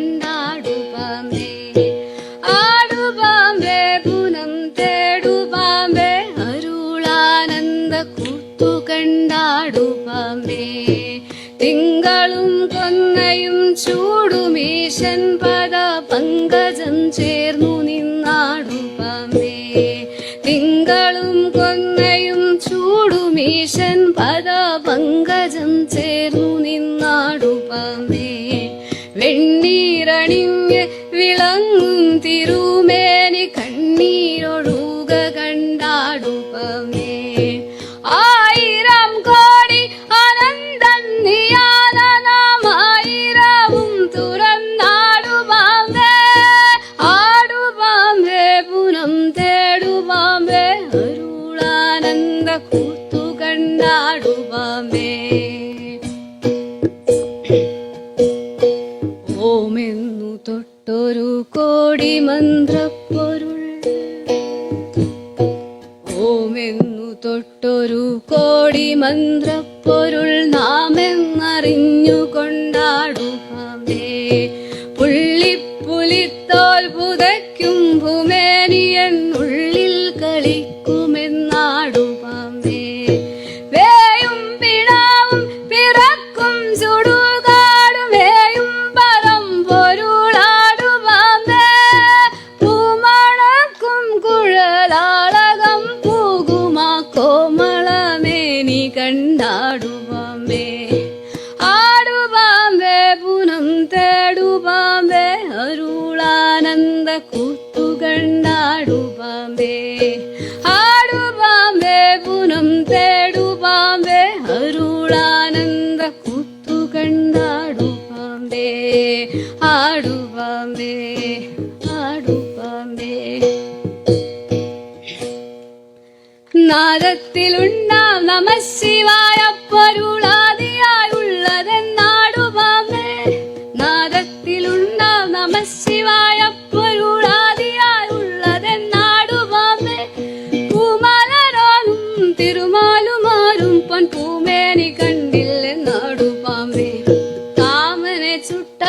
പെണ്ണാടുപാമ്പേ ആടുപാമ്പേ പുനം തേടുപാമ്പേ അരുളാനന്ദ കൂത്തു കണ്ടാടുപാമ്പേ തിങ്കളും കൊന്നയും ചൂടുമീശൻ പദ പങ്കജം ചേർന്നു നിന്നാടുപാമ്പേ തിങ്കളും കൊന്നയും ചൂടുമീശൻ പദ പങ്കജം ചേർന്നു നിന്നാടുപാമ്പേ വെണ്ണീരണിഞ്ഞ് വിളങ്ങും തിരുമേനി കണ്ണീരൊഴുക കണ്ടാടുപമേ. ആയിരം കോടി അനന്തൻ നിയാനമായിരവും തുറന്നാടുപാമ്പേ ആടുപാമ്പേ പുനം തേടുപാമ്പേ അരുളാനന്ദ കൂത്തു കണ്ടാടുപാമ്പേ ഓമെന്നു തൊട്ടൊരു കോടി മന്ത്രപ്പൊരുൾ. ഓമെന്നു തൊട്ടൊരു കോടി മന്ത്രപ്പൊരുൾ നാമെന്നറിഞ്ഞു കൊണ്ടാടുപാമേ പുള്ളിപ്പുലിത്തോൽ പുതയ്ക്കും ഭൂമേനിയെന്നുള്ളിൽ കളിക്കുമെന്നാടുപാമേ ആടുപാമ്പേ പുനം തേടുപാമ്പേ അരുളാനന്ദ കൂത്തു കണ്ടാടുപാമ്പേ ആടുപാമ്പേ ആടുപാമ്പേ നാദത്തിലുണ്ടാം നമ ശിവായ പൊരുളാദിയായുള്ളതെന്നാടുപാമ്പേ നാദത്തിലുണ്ടാം നമ ശിവായ തിരുമാലുമാരും പൻ പൂമേനി കണ്ടില്ലെന്നാടുപാമ്പേ കാമനെ ചുട്ട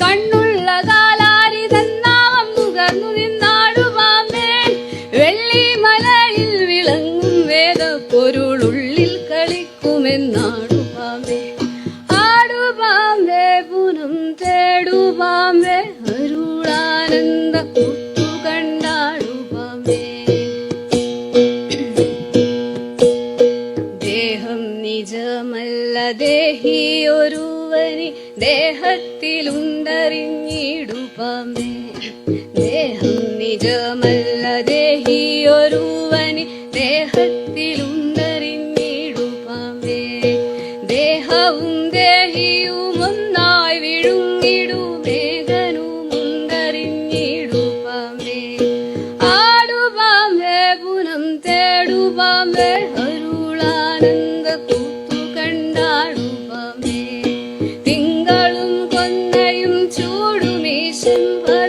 കണ്ണുള്ള കാലാരി തന്നാമം നുകർന്നു നിന്നാടുപാമ്പേ വെള്ളിമലയിൽ വിളങ്ങും വേദ പൊരുളുള്ളിൽ കളിക്കുമെന്നാടുപാമ്പേ ആടുപാമ്പേ പുനം തേടുപാമ്പേ. ഒരുവനി ദേഹത്തിലുണ്ടറിഞ്ഞിടുപാമ്പേ ദേഹം നിജമല്ല ദേഹി ഒരുവനി ദേഹത്തിലുണ്ടറിഞ്ഞിടുപാമ്പേ ദേഹവും ദേഹിയും ഒന്നായി വിഴുങ്ങിടുമേഘനുമുണ്ടറിഞ്ഞിടുപാമ്പേ ആടുപാമ്പേ പുനം തേടുപാമ്പേ ചൂടുമീശൻ